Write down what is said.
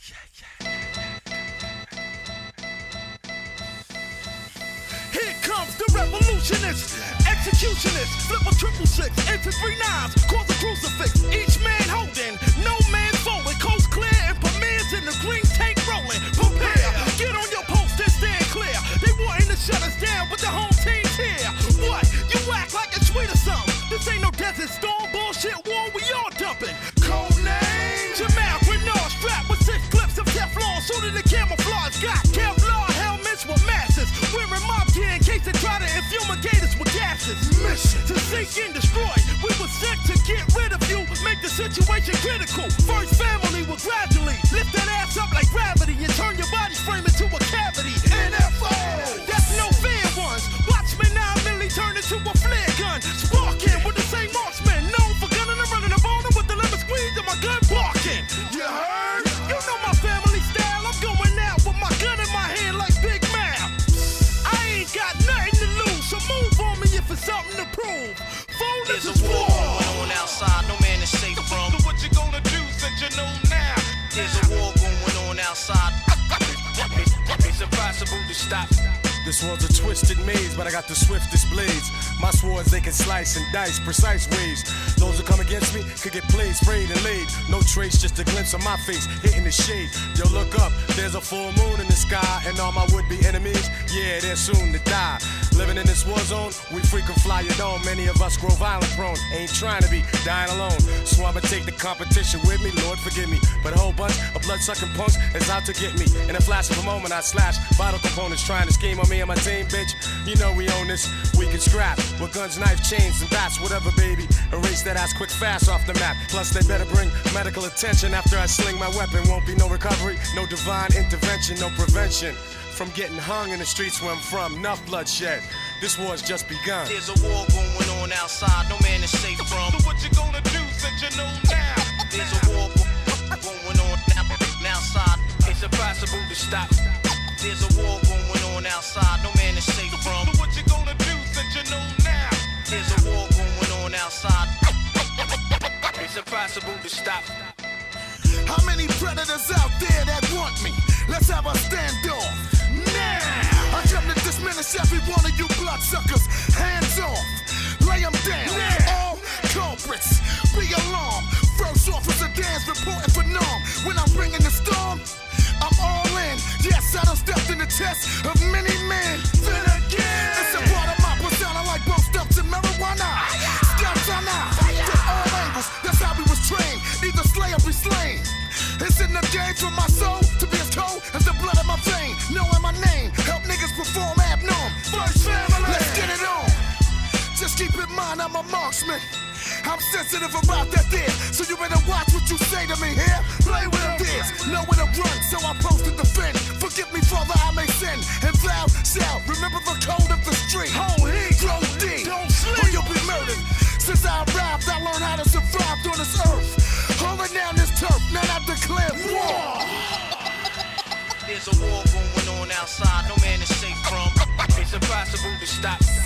Here comes the revolutionist, executionist, flip a triple six, into three nines, cause a crucifix. Each man holding, no man folding, coast clear and premieres in the green tank rolling. Prepare, get on your post and stand clear. They wanting to shut us down, but the home team's here. What? You act like it's sweet or something? This ain't no desert storm bullshit war, In camouflage. Got Kevlar helmets with masses. Wearing mob gear in case they try to infumigate us with gases. Mission to sink and destroy. We were sent to get rid of you, make the situation critical. First family will gradually war war. going on outside, no man is safe from. So what you gonna do since you know now? There's a war going on outside. It's impossible to stop. This world's a twisted maze, but I got the swiftest blades. My swords, they can slice and dice precise ways. Those who come against me could get played, sprayed, and laid. No trace, just a glimpse of my face hitting the shade. Yo, look up, there's a full moon in the sky, and all my would be enemies, yeah, they're soon to die. Living in this war zone, we frequent fly it on. Many of us grow violent prone, ain't trying to be dying alone. So I'ma take the competition with me, Lord forgive me. But a whole bunch of blood sucking punks is out to get me. In a flash of a moment, I slash vital components trying to scheme on me and my team, bitch. You know we own this. We can scrap with guns, knife, chains, and bats, whatever, baby. Erase that ass quick, fast off the map. Plus, they better bring medical attention after I sling my weapon. Won't be no recovery, no divine intervention, no prevention. From getting hung in the streets where I'm from, enough bloodshed. This war's just begun. There's a war going on outside, no man is safe from. So what you gonna do since you know now? There's a war going on outside. It's impossible to stop. There's a war going on outside, no man is safe from. So what you gonna do since you know now? There's a war going on outside. It's impossible to stop. How many predators out there that want me? One of you bloodsuckers. Hands off. Lay them down. All culprits. Be alarmed. First officer dance reporting for norm. When I'm bringing the storm, I'm all in. Yes, I done stepped in the chest of many men. Then again, it's a part of my persona like both steps in marijuana. Steps on out. From all angles, that's how we was trained. Either slay or be slain. It's in the game for my soul to be as cold as the blood in my vein. Knowing my name, help niggas perform mind I'm a marksman. I'm sensitive about that there, so you better watch what you say to me here. Play with them this, know where to run, so I post to defend. Forgive me, Father, I may sin, and thou shalt remember the code of the street. Hold heat, throw deep, don't sleep, or you'll be murdered. Since I arrived, I learned how to survive on this earth. Holding down this turf, now I declare war. There's a war going on outside, no man is safe from. It's impossible to stop.